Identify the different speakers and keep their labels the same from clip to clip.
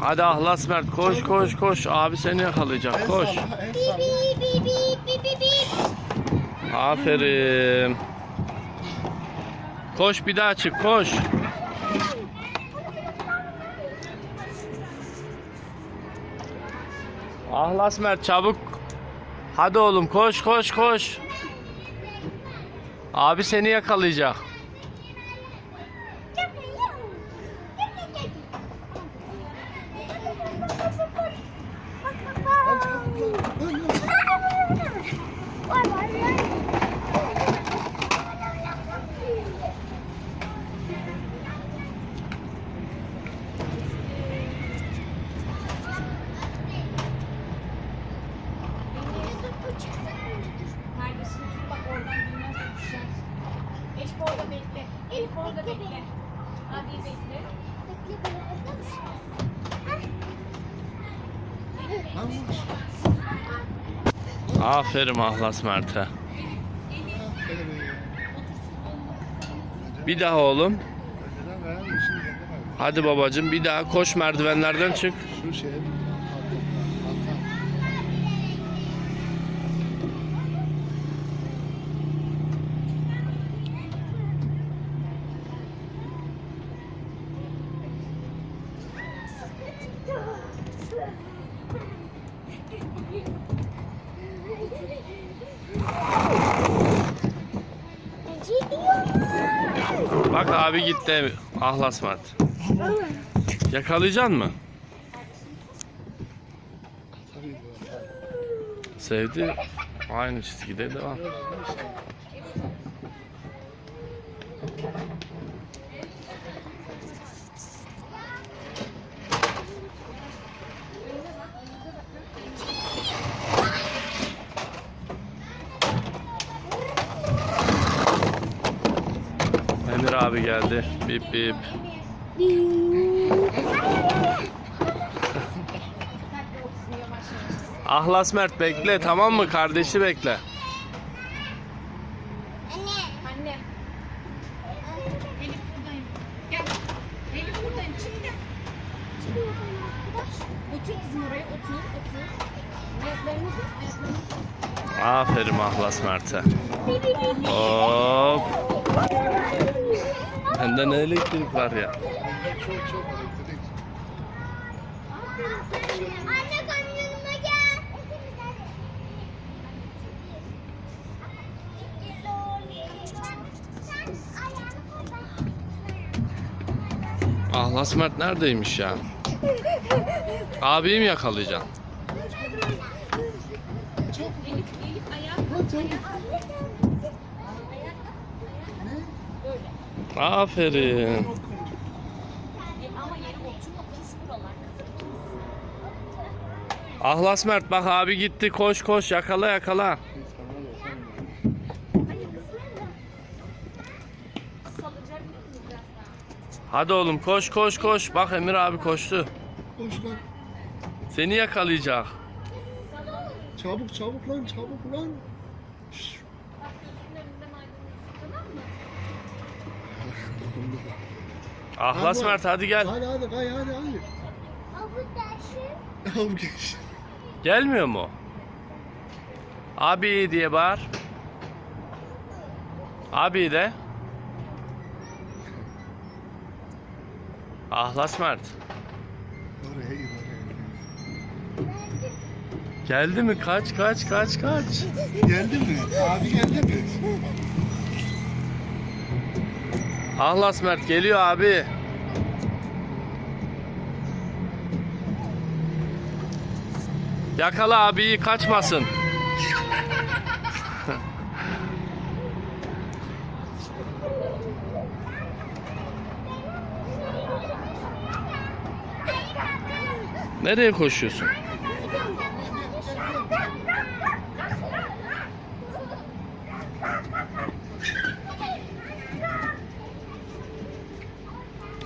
Speaker 1: Hadi Ahlas Mert koş koş koş. Abi seni yakalayacak. Koş. Aferin. Koş bir daha çık koş. Ahlas Mert çabuk. Hadi oğlum koş koş koş. Abi seni yakalayacak.
Speaker 2: Al çabuk lan. Lan, lan.
Speaker 3: Var var var.
Speaker 4: Kardeşim dur bak oradan bilmez düşer. Elif orada bekle. Elif orada bekle. Bekle.
Speaker 1: Aferin Ahlas Mert'e. Bir daha oğlum. Hadi babacım bir daha koş merdivenlerden çık.
Speaker 2: Şu şey.
Speaker 1: Bak abi gitti Ahlas Mert. Yakalayacaksın mı? Sevdi. Aynı çizgide devam. Emir abi geldi. Bip bip. Ahlas Mert bekle tamam mı? Kardeşi bekle.
Speaker 4: Anne. Elif buradayım. Gel. Elif buradayım. Çık gel. Otur oraya. Otur. Otur. Ayaklarınızı. Ayaklarınızı.
Speaker 1: Aferin Ahlas Mert'e. Hop. Bende ne elektrik var ya.
Speaker 2: Çok çok elektrik.
Speaker 3: Anne kamyonuma gel.
Speaker 1: Ahlas Mert neredeymiş ya? Abiyi mi yakalayacaksın?
Speaker 4: Elif. Elif ayak. Ayak.
Speaker 1: Aferin. Ahlas Mert bak abi gitti koş koş yakala yakala. Hadi oğlum koş koş koş. Bak Emir abi koştu.
Speaker 2: Koş lan.
Speaker 1: Seni yakalayacak.
Speaker 2: Çabuk çabuk lan çabuk lan. Şşş.
Speaker 4: Bak gözünün önünde maydanoz. Tamam mı?
Speaker 1: Ahlas Mert hadi gel.
Speaker 2: Hadi hadi kay hadi hadi. Al geç.
Speaker 1: Gelmiyor mu? Abi diye bağır. Abi de. Ahlas Mert.
Speaker 2: Oraya gir oraya.
Speaker 1: Geldi mi? Kaç kaç kaç kaç.
Speaker 2: Geldi mi? Abi geldi mi?
Speaker 1: Ahlas Mert geliyor abi. Yakala abiyi kaçmasın. Nereye koşuyorsun?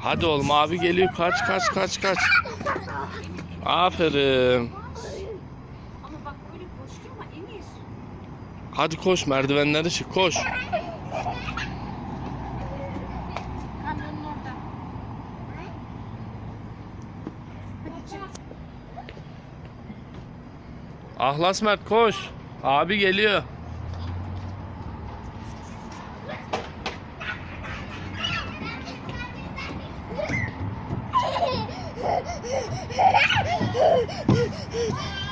Speaker 1: Hadi oğlum abi geliyor kaç kaç kaç kaç. Aferin. Hadi koş merdivenleri çık koş. Ahlas Mert koş. Abi geliyor.